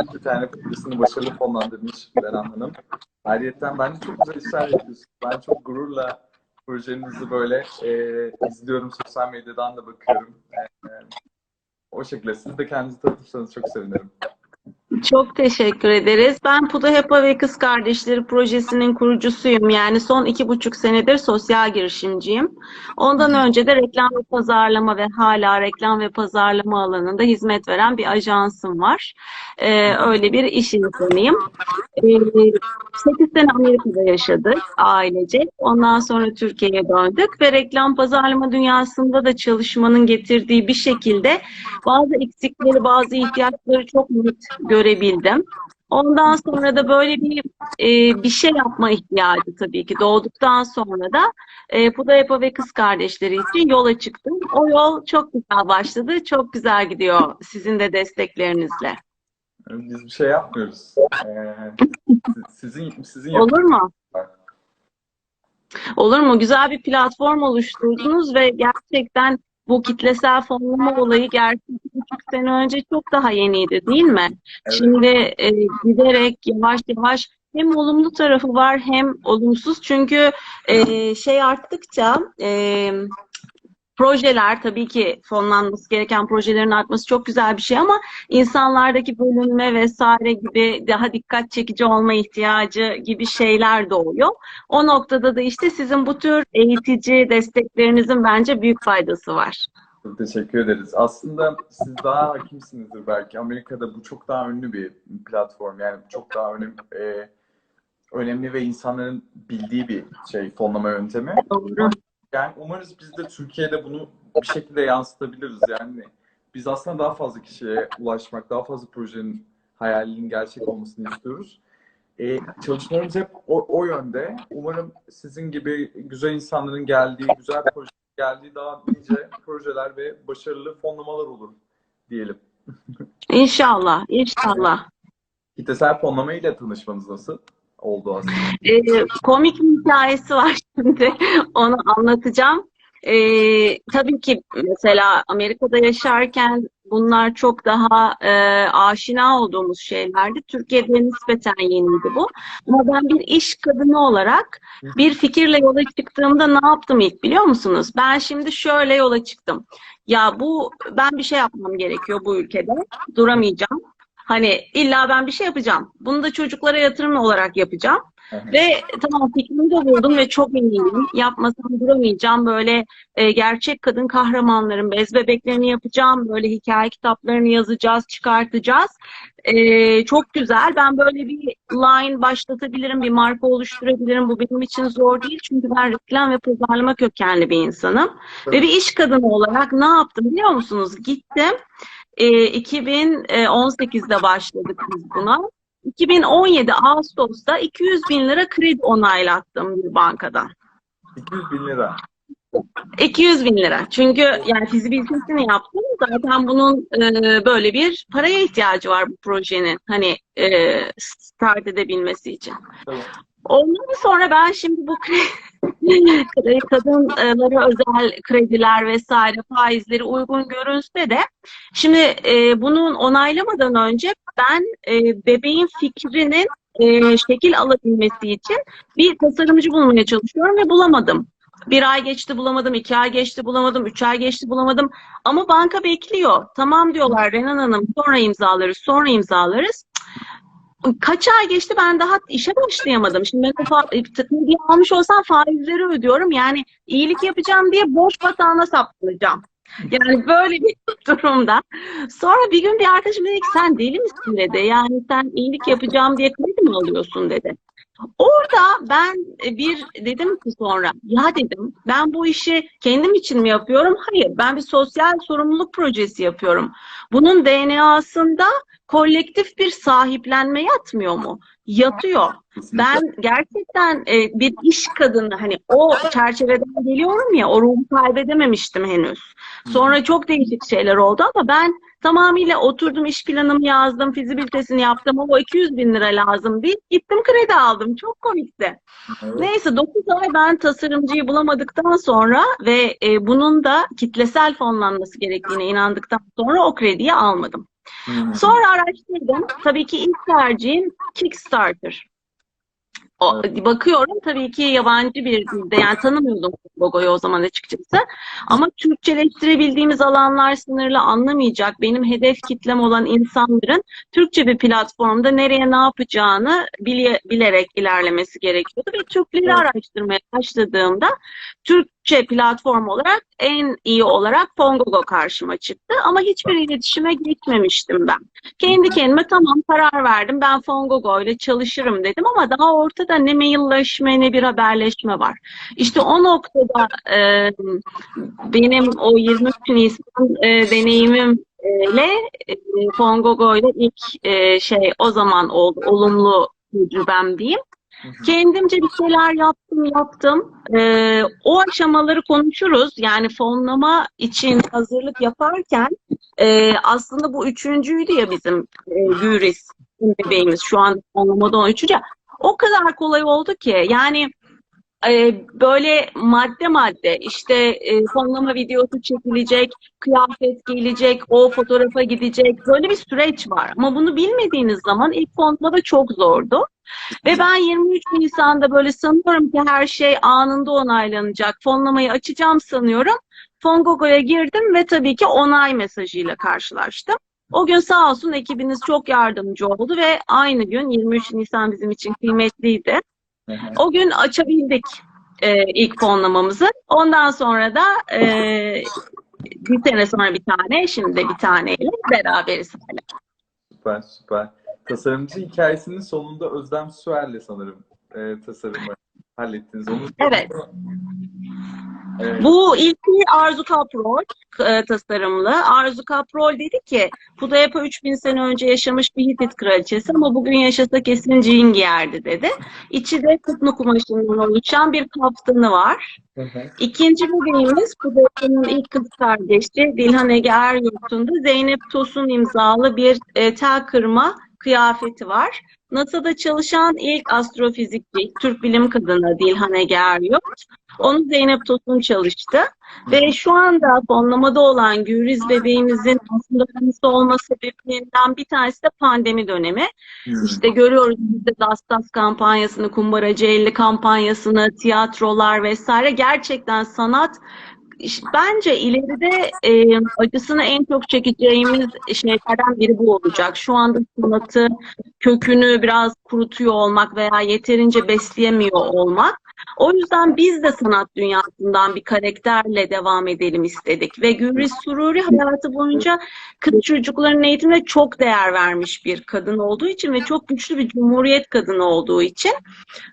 iki tane projesini başarılı fonlandırmış Beren Hanım. Ayrıca ben de çok güzel işler yapıyorsunuz. Ben çok gururla projenizi böyle e, izliyorum. Sosyal medyadan da bakıyorum. E, o şekilde siz de kendinizi tanıtırsanız çok sevinirim. Çok teşekkür ederiz. Ben Puda Hepa ve Kız Kardeşleri projesinin kurucusuyum. Yani son iki buçuk senedir sosyal girişimciyim. Ondan önce de reklam ve pazarlama ve hala reklam ve pazarlama alanında hizmet veren bir ajansım var. Ee, öyle bir iş insanıyım. Ee, 8 sene Amerika'da yaşadık ailecek. Ondan sonra Türkiye'ye döndük ve reklam pazarlama dünyasında da çalışmanın getirdiği bir şekilde bazı eksikleri, bazı ihtiyaçları çok net görebildim. Ondan sonra da böyle bir e, bir şey yapma ihtiyacı tabii ki doğduktan sonra da e, Puda Epa ve kız kardeşleri için yola çıktım. O yol çok güzel başladı. Çok güzel gidiyor sizin de desteklerinizle. Biz bir şey yapmıyoruz. Ee, sizin sizin Olur mu? Olur mu? Güzel bir platform oluşturdunuz ve gerçekten bu kitlesel fonlama olayı gerçekten buçuk sene önce çok daha yeniydi değil mi? Evet. Şimdi e, giderek yavaş yavaş hem olumlu tarafı var hem olumsuz. Çünkü e, şey arttıkça e, projeler tabii ki fonlanması gereken projelerin artması çok güzel bir şey ama insanlardaki bölünme vesaire gibi daha dikkat çekici olma ihtiyacı gibi şeyler doğuyor. O noktada da işte sizin bu tür eğitici desteklerinizin bence büyük faydası var. Çok teşekkür ederiz. Aslında siz daha hakimsinizdir belki. Amerika'da bu çok daha ünlü bir platform. Yani çok daha önemli, e, önemli ve insanların bildiği bir şey fonlama yöntemi. Doğru. Yani umarız biz de Türkiye'de bunu bir şekilde yansıtabiliriz. Yani biz aslında daha fazla kişiye ulaşmak, daha fazla projenin hayalinin gerçek olmasını istiyoruz. Ee, çalışmalarımız hep o, o yönde. Umarım sizin gibi güzel insanların geldiği, güzel proje geldiği daha nice projeler ve başarılı fonlamalar olur diyelim. İnşallah, inşallah. Kitlesel fonlama ile tanışmanız nasıl oldu aslında? Ee, komik bir hikayesi var şimdi. Onu anlatacağım. Ee, tabii ki mesela Amerika'da yaşarken bunlar çok daha e, aşina olduğumuz şeylerdi. Türkiye'de nispeten yeniydi bu. Ama ben bir iş kadını olarak bir fikirle yola çıktığımda ne yaptım ilk biliyor musunuz? Ben şimdi şöyle yola çıktım. Ya bu ben bir şey yapmam gerekiyor bu ülkede. Duramayacağım. Hani illa ben bir şey yapacağım. Bunu da çocuklara yatırım olarak yapacağım. Ve tamam fikrimi de buldum ve çok eminim. Yapmasam duramayacağım. Böyle e, gerçek kadın kahramanların bez bebeklerini yapacağım. Böyle hikaye kitaplarını yazacağız, çıkartacağız. E, çok güzel. Ben böyle bir line başlatabilirim, bir marka oluşturabilirim. Bu benim için zor değil. Çünkü ben reklam ve pazarlama kökenli bir insanım. Ve bir iş kadını olarak ne yaptım biliyor musunuz? Gittim. E, 2018'de başladık biz buna. 2017 Ağustos'ta 200 bin lira kredi onaylattım bir bankadan. 200 bin lira. 200 bin lira. Çünkü yani fizibilitesini yaptım. Zaten bunun e, böyle bir paraya ihtiyacı var bu projenin. Hani e, start edebilmesi için. Tamam. Ondan sonra ben şimdi bu kredi, kadınlara özel krediler vesaire faizleri uygun görünse de şimdi e, bunun onaylamadan önce ben e, bebeğin fikrinin e, şekil alabilmesi için bir tasarımcı bulmaya çalışıyorum ve bulamadım. Bir ay geçti bulamadım, iki ay geçti bulamadım, üç ay geçti bulamadım. Ama banka bekliyor. Tamam diyorlar Renan Hanım sonra imzalarız, sonra imzalarız. Kaç ay geçti ben daha işe başlayamadım. Şimdi ben krediyi almış olsam faizleri ödüyorum. Yani iyilik yapacağım diye borç batağına saplanacağım. Yani böyle bir durumda. Sonra bir gün bir arkadaşım dedi ki sen deli misin dedi. Yani sen iyilik yapacağım diye kredi mi alıyorsun dedi. Orada ben bir dedim ki sonra ya dedim ben bu işi kendim için mi yapıyorum? Hayır ben bir sosyal sorumluluk projesi yapıyorum. Bunun DNA'sında kolektif bir sahiplenme yatmıyor mu? Yatıyor. Ben gerçekten e, bir iş kadını hani o çerçeveden geliyorum ya o ruhu kaybedememiştim henüz. Sonra çok değişik şeyler oldu ama ben tamamıyla oturdum iş planımı yazdım, fizibilitesini yaptım ama o 200 bin lira lazım değil. Gittim kredi aldım. Çok komikti. Evet. Neyse 9 ay ben tasarımcıyı bulamadıktan sonra ve e, bunun da kitlesel fonlanması gerektiğine inandıktan sonra o krediyi almadım. Sonra araştırdım. Tabii ki ilk tercihim Kickstarter. O, bakıyorum tabii ki yabancı bir dilde yani tanımıyordum logoyu o zaman açıkçası. Ama Türkçeleştirebildiğimiz alanlar sınırlı anlamayacak. Benim hedef kitlem olan insanların Türkçe bir platformda nereye ne yapacağını bile- bilerek ilerlemesi gerekiyordu ve Türkleri araştırmaya başladığımda Türkçe platform olarak en iyi olarak Fongogo karşıma çıktı ama hiçbir iletişime geçmemiştim ben. Kendi kendime tamam karar verdim. Ben Fongogo ile çalışırım dedim ama daha ortada ne mailleşme ne bir haberleşme var. İşte o noktada e, benim o 23 Nisan e, deneyimimle e, Fongogo ile ilk e, şey o zaman oldu. Olumlu tecrübem diyeyim. Kendimce bir şeyler yaptım yaptım. Ee, o aşamaları konuşuruz. Yani fonlama için hazırlık yaparken e, aslında bu üçüncüydü ya bizim e, Güris bebeğimiz. Şu an fonlamada o üçüncü. O kadar kolay oldu ki yani böyle madde madde işte e, fonlama videosu çekilecek, kıyafet gelecek, o fotoğrafa gidecek. Böyle bir süreç var. Ama bunu bilmediğiniz zaman ilk fonlama çok zordu. Ve ben 23 Nisan'da böyle sanıyorum ki her şey anında onaylanacak. Fonlamayı açacağım sanıyorum. Fongogo'ya girdim ve tabii ki onay mesajıyla karşılaştım. O gün sağ olsun ekibiniz çok yardımcı oldu ve aynı gün 23 Nisan bizim için kıymetliydi. O gün açabildik e, ilk fonlamamızı. Ondan sonra da e, bir sene sonra bir tane, şimdi de bir taneyle beraberiz hala. Süper süper. Tasarımcı hikayesinin sonunda Özlem Süer'le sanırım e, tasarımı hallettiniz. Onu Evet. Evet. Bu ilki Arzu Kaprol e, tasarımlı. Arzu Kaprol dedi ki Pudayapa 3000 sene önce yaşamış bir Hitit kraliçesi ama bugün yaşasa kesin jean giyerdi dedi. İçi de kutlu kumaşından oluşan bir kaftanı var. Hı hı. İkinci bebeğimiz Kudret'in ilk kız kardeşi Dilhan Ege Eryurt'un da Zeynep Tosun imzalı bir e, tel kırma kıyafeti var. NASA'da çalışan ilk astrofizikçi, Türk bilim kadını Dilhan Ege Eryurt. Onu Zeynep Tosun çalıştı. Ve şu anda fonlamada olan Gülriz bebeğimizin aslında önemlisi olma sebeplerinden bir tanesi de pandemi dönemi. Hı. İşte görüyoruz biz de Dastas kampanyasını, Kumbaracı 50 kampanyasını, tiyatrolar vesaire. Gerçekten sanat bence ileride e, acısını en çok çekeceğimiz şeylerden biri bu olacak. Şu anda sanatı kökünü biraz kurutuyor olmak veya yeterince besleyemiyor olmak. O yüzden biz de sanat dünyasından bir karakterle devam edelim istedik. Ve Gülriz Sururi hayatı boyunca kız çocukların eğitimine çok değer vermiş bir kadın olduğu için ve çok güçlü bir cumhuriyet kadını olduğu için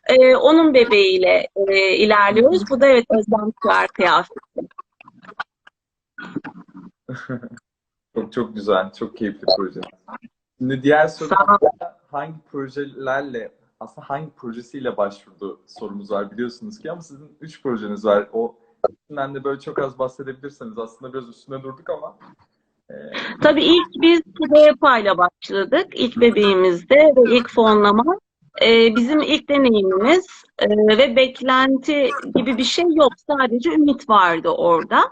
e, onun bebeğiyle e, ilerliyoruz. Bu da evet Özlem Kuer kıyafeti. Çok çok güzel, çok keyifli proje. Şimdi diğer soru hangi projelerle aslında hangi projesiyle başvurdu sorumuz var biliyorsunuz ki ama sizin üç projeniz var. O üstünden de böyle çok az bahsedebilirseniz aslında biraz üstüne durduk ama e, Tabii ilk biz Pudayapa ile başladık. İlk bebeğimizde ve ilk fonlama. Ee, bizim ilk deneyimimiz e, ve beklenti gibi bir şey yok. Sadece ümit vardı orada.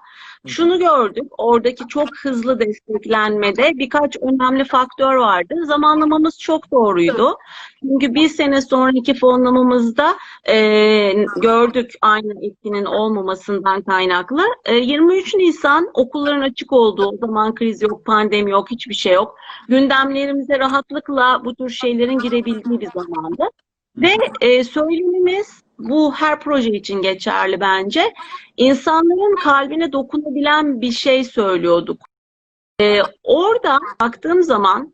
Şunu gördük, oradaki çok hızlı desteklenmede birkaç önemli faktör vardı. Zamanlamamız çok doğruydu. Çünkü bir sene sonraki fonlamamızda e, gördük aynı etkinin olmamasından kaynaklı. E, 23 Nisan okulların açık olduğu, o zaman kriz yok, pandemi yok, hiçbir şey yok. Gündemlerimize rahatlıkla bu tür şeylerin girebildiği bir zamandı. Ve e, söylemimiz bu her proje için geçerli bence. İnsanların kalbine dokunabilen bir şey söylüyorduk. E, orada baktığım zaman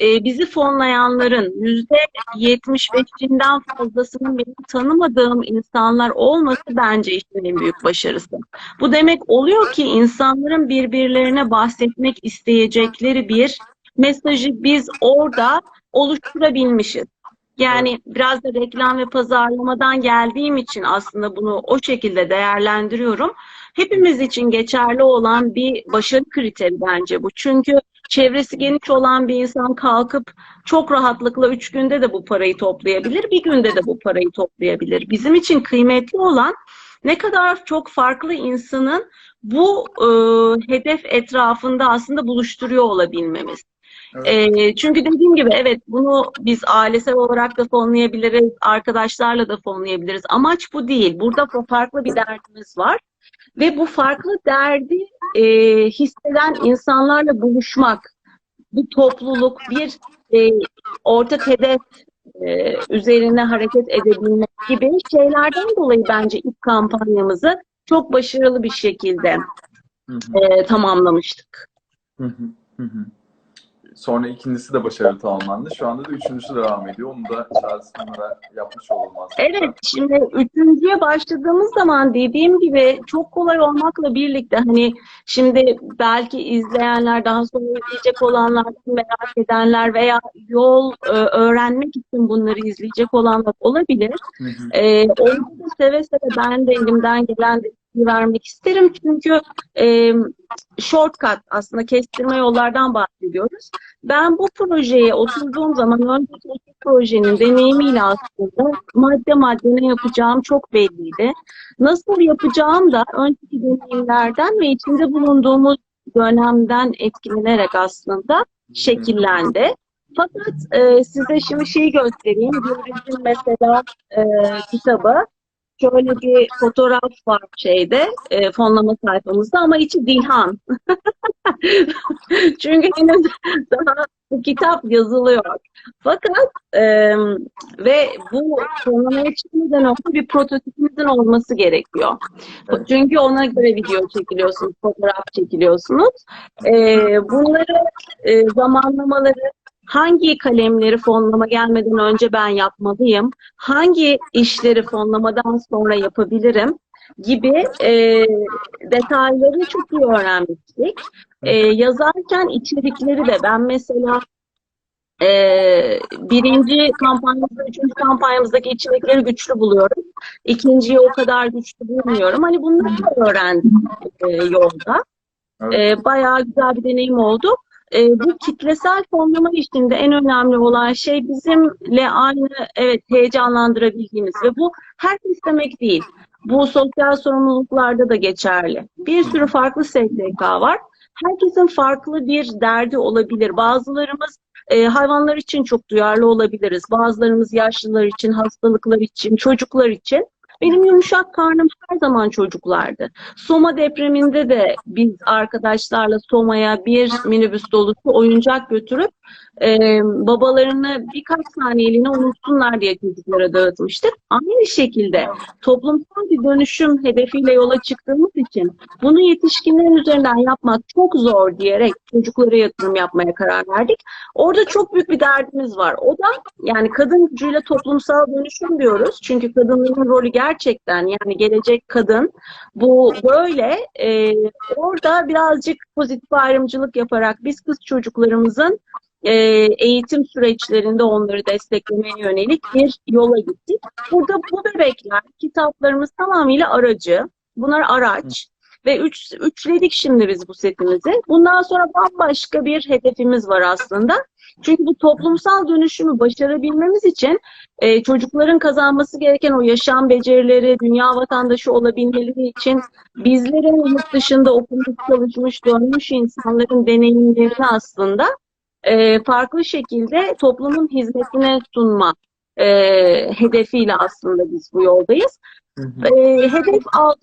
e, bizi fonlayanların yüzde 75'inden fazlasının benim tanımadığım insanlar olması bence işin en büyük başarısı. Bu demek oluyor ki insanların birbirlerine bahsetmek isteyecekleri bir mesajı biz orada oluşturabilmişiz. Yani biraz da reklam ve pazarlamadan geldiğim için aslında bunu o şekilde değerlendiriyorum. Hepimiz için geçerli olan bir başarı kriteri bence bu. Çünkü çevresi geniş olan bir insan kalkıp çok rahatlıkla üç günde de bu parayı toplayabilir, bir günde de bu parayı toplayabilir. Bizim için kıymetli olan ne kadar çok farklı insanın bu e, hedef etrafında aslında buluşturuyor olabilmemiz. Evet. E, çünkü dediğim gibi evet bunu biz ailesel olarak da fonlayabiliriz, arkadaşlarla da fonlayabiliriz. Amaç bu değil. Burada fa- farklı bir derdimiz var. Ve bu farklı derdi e, hisseden insanlarla buluşmak, bir topluluk, bir e, ortak hedef e, üzerine hareket edebilmek gibi şeylerden dolayı bence ilk kampanyamızı çok başarılı bir şekilde Hı hı. e, tamamlamıştık. Hı hı, hı hı. Sonra ikincisi de başarılı tamamlandı. Şu anda da üçüncüsü devam ediyor. Onu da Summer'a yapmış aslında. Evet, şimdi üçüncüye başladığımız zaman dediğim gibi çok kolay olmakla birlikte hani şimdi belki izleyenler, daha sonra izleyecek olanlar, merak edenler veya yol e, öğrenmek için bunları izleyecek olanlar olabilir. Hı hı. Ee, orada da seve seve ben de elimden gelen vermek isterim. Çünkü e, shortcut aslında kestirme yollardan bahsediyoruz. Ben bu projeye oturduğum zaman önceki projenin deneyimiyle aslında madde madde ne yapacağım çok belliydi. Nasıl yapacağım da önceki deneyimlerden ve içinde bulunduğumuz dönemden etkilenerek aslında şekillendi. Fakat e, size şimdi şeyi göstereyim. Gürbüz'ün mesela e, kitabı. Şöyle bir fotoğraf var şeyde, e, fonlama sayfamızda ama içi Dilhan. Çünkü henüz daha bu kitap yazılıyor. Fakat e, ve bu fonlamaya çıkmadan önce bir prototipimizin olması gerekiyor. Evet. Çünkü ona göre video çekiliyorsunuz, fotoğraf çekiliyorsunuz. E, bunları e, zamanlamaları hangi kalemleri fonlama gelmeden önce ben yapmalıyım, hangi işleri fonlamadan sonra yapabilirim gibi e, detayları çok iyi öğrenmiştik. E, yazarken içerikleri de ben mesela e, birinci kampanyamızda, üçüncü kampanyamızdaki içerikleri güçlü buluyorum. İkinciyi o kadar güçlü bulmuyorum. Hani bunları da öğrendim e, yolda. Evet. E, bayağı güzel bir deneyim oldu. E, bu kitlesel fonlama işinde en önemli olan şey bizimle aynı evet heyecanlandırabildiğimiz ve bu herkes demek değil. Bu sosyal sorumluluklarda da geçerli. Bir sürü farklı STK var. Herkesin farklı bir derdi olabilir. Bazılarımız e, hayvanlar için çok duyarlı olabiliriz. Bazılarımız yaşlılar için, hastalıklar için, çocuklar için. Benim yumuşak karnım her zaman çocuklardı. Soma depreminde de biz arkadaşlarla Soma'ya bir minibüs dolusu oyuncak götürüp e, babalarını birkaç saniyeliğine unutsunlar diye çocuklara dağıtmıştık. Aynı şekilde toplumsal bir dönüşüm hedefiyle yola çıktığımız için bunu yetişkinlerin üzerinden yapmak çok zor diyerek çocuklara yatırım yapmaya karar verdik. Orada çok büyük bir derdimiz var. O da yani kadın gücüyle toplumsal dönüşüm diyoruz. Çünkü kadınların rolü gerçekten yani gelecek kadın bu böyle e, orada birazcık pozitif ayrımcılık yaparak biz kız çocuklarımızın e, eğitim süreçlerinde onları desteklemeye yönelik bir yola gittik. Burada bu bebekler kitaplarımız tamamıyla aracı. Bunlar araç. Ve üç, üçledik şimdi biz bu setimizi. Bundan sonra bambaşka bir hedefimiz var aslında. Çünkü bu toplumsal dönüşümü başarabilmemiz için e, çocukların kazanması gereken o yaşam becerileri, dünya vatandaşı olabilmeleri için bizlerin yurt dışında okumuş, çalışmış, dönmüş insanların deneyimlerini aslında e, farklı şekilde toplumun hizmetine sunma e, hedefiyle aslında biz bu yoldayız. Hı hı. E, hedef 6-9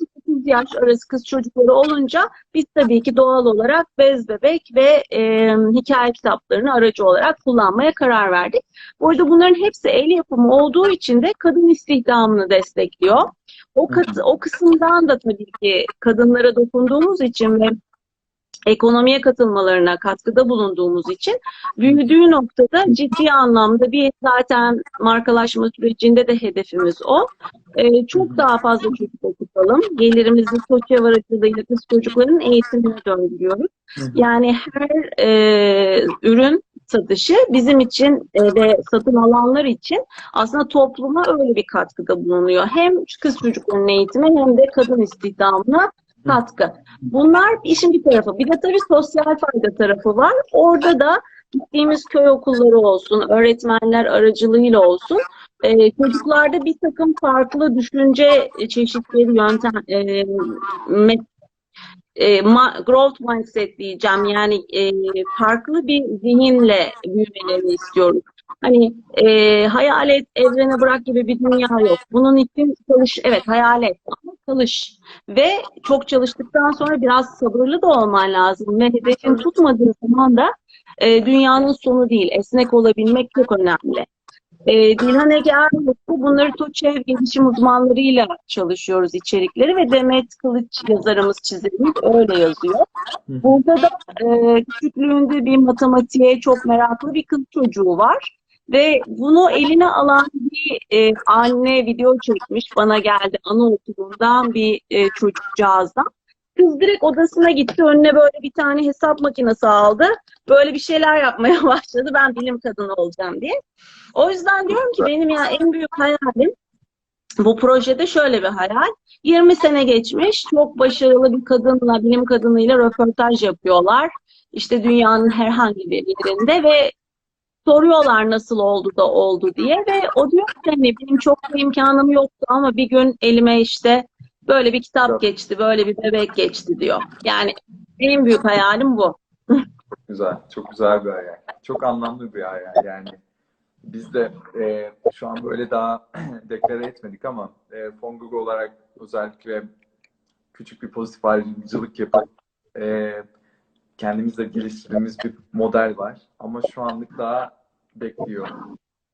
yaş arası kız çocukları olunca biz tabii ki doğal olarak bez bebek ve e, hikaye kitaplarını aracı olarak kullanmaya karar verdik. Bu arada bunların hepsi el yapımı olduğu için de kadın istihdamını destekliyor. O, kat, o kısımdan da tabii ki kadınlara dokunduğumuz için ve ekonomiye katılmalarına katkıda bulunduğumuz için büyüdüğü noktada ciddi anlamda bir zaten markalaşma sürecinde de hedefimiz o. Ee, çok daha fazla çocuk okutalım. Gelirimizi sosyal aracılığıyla kız çocukların eğitimine döndürüyoruz. Yani her e, ürün satışı bizim için e, ve satın alanlar için aslında topluma öyle bir katkıda bulunuyor. Hem kız çocuklarının eğitimi hem de kadın istihdamına katkı. Bunlar işin bir tarafı. Bir de tabii sosyal fayda tarafı var. Orada da gittiğimiz köy okulları olsun, öğretmenler aracılığıyla olsun, e, çocuklarda bir takım farklı düşünce çeşitleri, yöntem, e, met- e, ma- growth mindset diyeceğim. Yani e, farklı bir zihinle büyümelerini istiyoruz. Hani e, hayal et, evrene bırak gibi bir dünya yok. Bunun için çalış, evet hayal et ama çalış. Ve çok çalıştıktan sonra biraz sabırlı da olman lazım. Ve hedefin tutmadığı zaman da e, dünyanın sonu değil. Esnek olabilmek çok önemli. E, Dilhan Ege Ermutlu bunları TUÇEV gelişim uzmanlarıyla çalışıyoruz içerikleri ve Demet Kılıç yazarımız, çizerimiz öyle yazıyor. Burada da e, küçüklüğünde bir matematiğe çok meraklı bir kız çocuğu var. Ve bunu eline alan bir e, anne video çekmiş bana geldi anaokulundan bir e, çocukcağızdan. Kız direkt odasına gitti önüne böyle bir tane hesap makinesi aldı. Böyle bir şeyler yapmaya başladı. Ben bilim kadını olacağım diye. O yüzden diyorum ki benim ya en büyük hayalim bu projede şöyle bir hayal. 20 sene geçmiş, çok başarılı bir kadınla, bilim kadınıyla röportaj yapıyorlar. İşte dünyanın herhangi bir yerinde ve soruyorlar nasıl oldu da oldu diye ve o diyor ki hani benim çok da imkanım yoktu ama bir gün elime işte böyle bir kitap geçti, böyle bir bebek geçti diyor. Yani en büyük hayalim bu. Güzel, çok güzel bir hayal. Çok anlamlı bir hayal yani. Biz de e, şu an böyle daha deklare etmedik ama e, Fongugo olarak özellikle küçük bir pozitif ayrımcılık yapıp e, kendimizde geliştirdiğimiz bir model var. Ama şu anlık daha bekliyor.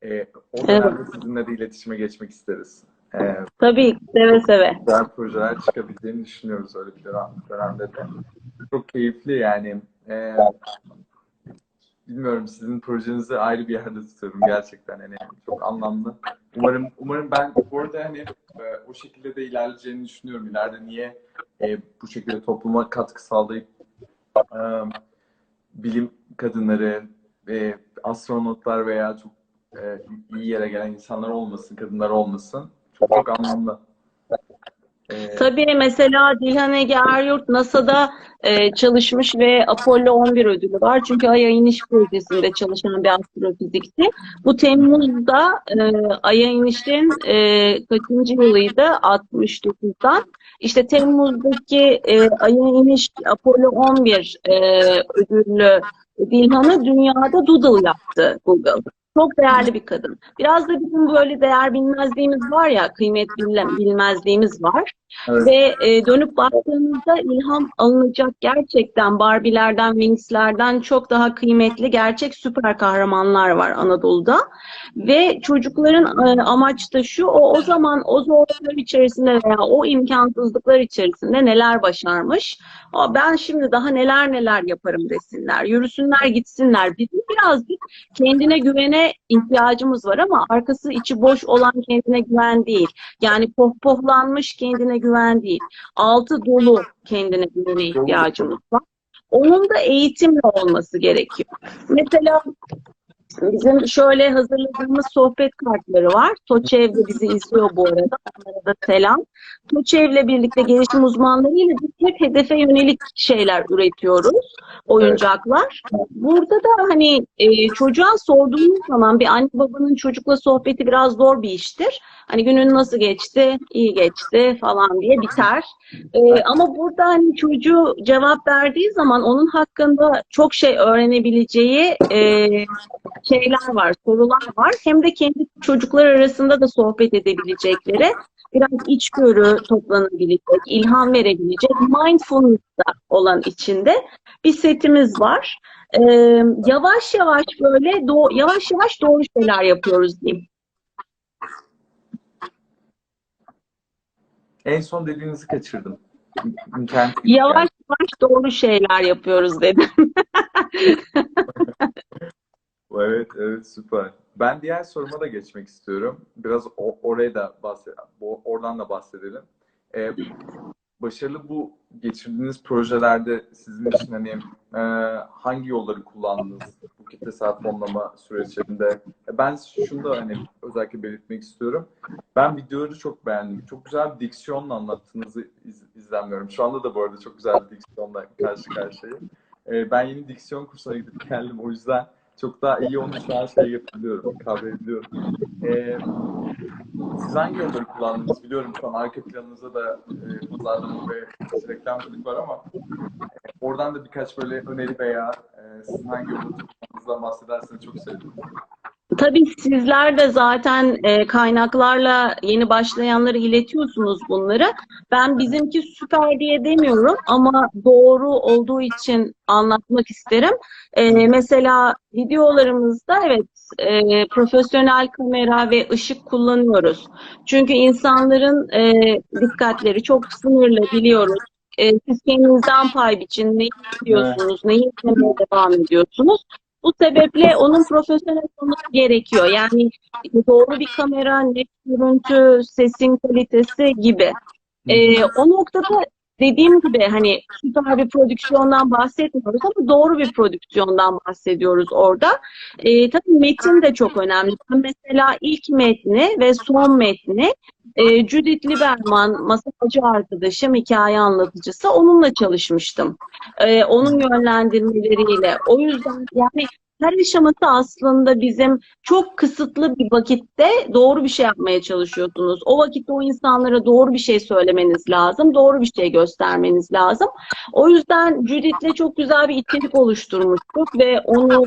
E, o dönemde sizinle de iletişime geçmek isteriz. E, Tabii seve seve. güzel projeler çıkabildiğini düşünüyoruz öyle bir dönem, dönemde de. Çok keyifli yani. Ee, bilmiyorum sizin projenizi ayrı bir yerde tutuyorum gerçekten hani çok anlamlı. Umarım umarım ben bu arada hani e, o şekilde de ilerleyeceğini düşünüyorum. İleride niye e, bu şekilde topluma katkı sağlayıp e, bilim kadınları, e, astronotlar veya çok e, iyi yere gelen insanlar olmasın, kadınlar olmasın. Çok çok anlamlı. E, Tabii mesela Dilhan Ege Eryurt NASA'da e, çalışmış ve Apollo 11 ödülü var. Çünkü Ay'a iniş projesinde çalışan bir astrofizikçi. Bu Temmuz'da e, Ay'a inişin e, kaçıncı yılıydı? 69'dan. İşte Temmuz'daki e, Ay'a iniş Apollo 11 e, ödüllü Dilhan'ı dünyada Doodle yaptı Google. Çok değerli bir kadın. Biraz da bizim böyle değer bilmezliğimiz var ya, kıymet bilmezliğimiz var. evet. Ve e, dönüp baktığımızda ilham alınacak gerçekten Barbie'lerden, Wings'lerden çok daha kıymetli gerçek süper kahramanlar var Anadolu'da. Ve çocukların e, amaç da şu, o, o zaman o zorluklar içerisinde veya o imkansızlıklar içerisinde neler başarmış. Aa, ben şimdi daha neler neler yaparım desinler. Yürüsünler, gitsinler. Bizim birazcık kendine güvene ihtiyacımız var ama arkası içi boş olan kendine güven değil. Yani pohpohlanmış kendine güven değil. Altı dolu kendine güvene ihtiyacımız var. Onun da eğitimle olması gerekiyor. Mesela bizim şöyle hazırladığımız sohbet kartları var. Toçev de bizi izliyor bu arada. Onlara da selam. Toçev'le birlikte gelişim uzmanlarıyla biz hep hedefe yönelik şeyler üretiyoruz. Oyuncaklar. Burada da hani e, çocuğa sorduğumuz zaman bir anne babanın çocukla sohbeti biraz zor bir iştir. Hani günün nasıl geçti, iyi geçti falan diye biter. E, ama burada hani çocuğu cevap verdiği zaman onun hakkında çok şey öğrenebileceği e, şeyler var, sorular var. Hem de kendi çocuklar arasında da sohbet edebilecekleri, biraz içgörü toplanabilecek, ilham verebilecek, mindfulness da olan içinde bir setimiz var. Ee, yavaş yavaş böyle do- yavaş yavaş doğru şeyler yapıyoruz diyeyim. En son dediğinizi kaçırdım. İnternet Yavaş yavaş doğru şeyler yapıyoruz dedim. Evet, evet süper. Ben diğer soruma da geçmek istiyorum. Biraz o- oraya da bahset, bu- oradan da bahsedelim. Ee, başarılı bu geçirdiğiniz projelerde sizin için hani e, hangi yolları kullandınız bu kitlesel fonlama süreçlerinde? E, Ben şunu da hani özellikle belirtmek istiyorum. Ben videoları çok beğendim. Çok güzel bir diksiyonla anlattığınızı iz, izlemiyorum. Şu anda da bu arada çok güzel bir diksiyonla karşı karşıyayım. Ee, ben yeni diksiyon kursuna gidip geldim. O yüzden çok daha iyi onu şu an şey yapabiliyorum, kavra ediyorum. Ee, Siz hangi yolları kullandınız? Biliyorum şu an arka planınızda da e, pazarlama ve reklamcılık var ama e, oradan da birkaç böyle öneri veya e, sizin hangi yolu tuttuğunuzdan bahsederseniz çok sevinirim. Tabii sizler de zaten e, kaynaklarla yeni başlayanlara iletiyorsunuz bunları. Ben bizimki süper diye demiyorum ama doğru olduğu için anlatmak isterim. E, mesela videolarımızda evet e, profesyonel kamera ve ışık kullanıyoruz. Çünkü insanların e, dikkatleri çok sınırlı biliyoruz. E, siz kendinizden pay biçin, neyi izliyorsunuz, neyi izlemeye devam ediyorsunuz. Bu sebeple onun profesyonel olması gerekiyor. Yani doğru bir kamera, net görüntü, sesin kalitesi gibi. Ee, o noktada dediğim gibi hani süper bir prodüksiyondan bahsetmiyoruz ama doğru bir prodüksiyondan bahsediyoruz orada. Ee, tabii metin de çok önemli. Ben mesela ilk metni ve son metni e, Judith Lieberman, masajcı arkadaşım, hikaye anlatıcısı onunla çalışmıştım. Ee, onun yönlendirmeleriyle. O yüzden yani her aşaması aslında bizim çok kısıtlı bir vakitte doğru bir şey yapmaya çalışıyorsunuz. O vakitte o insanlara doğru bir şey söylemeniz lazım, doğru bir şey göstermeniz lazım. O yüzden Judith'le çok güzel bir içerik oluşturmuştuk ve onu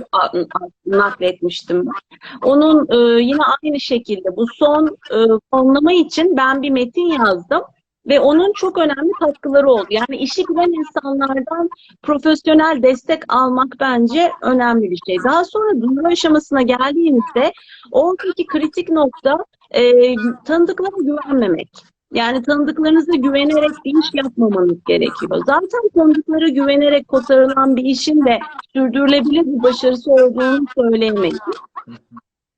nakletmiştim. Onun e, yine aynı şekilde bu son e, için ben bir metin yazdım. Ve onun çok önemli katkıları oldu. Yani işi bilen insanlardan profesyonel destek almak bence önemli bir şey. Daha sonra duyuru aşamasına geldiğimizde oradaki kritik nokta e, tanıdıklara güvenmemek. Yani tanıdıklarınıza güvenerek bir iş yapmamanız gerekiyor. Zaten tanıdıklara güvenerek kotarılan bir işin de sürdürülebilir bir başarısı olduğunu söyleyemeyiz.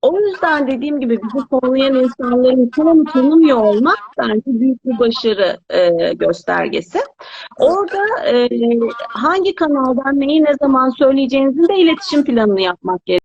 O yüzden dediğim gibi bizi fonlayan insanların çoğunu tanımıyor olmak bence büyük bir başarı e, göstergesi. Orada e, hangi kanaldan neyi ne zaman söyleyeceğinizin de iletişim planını yapmak gerekiyor.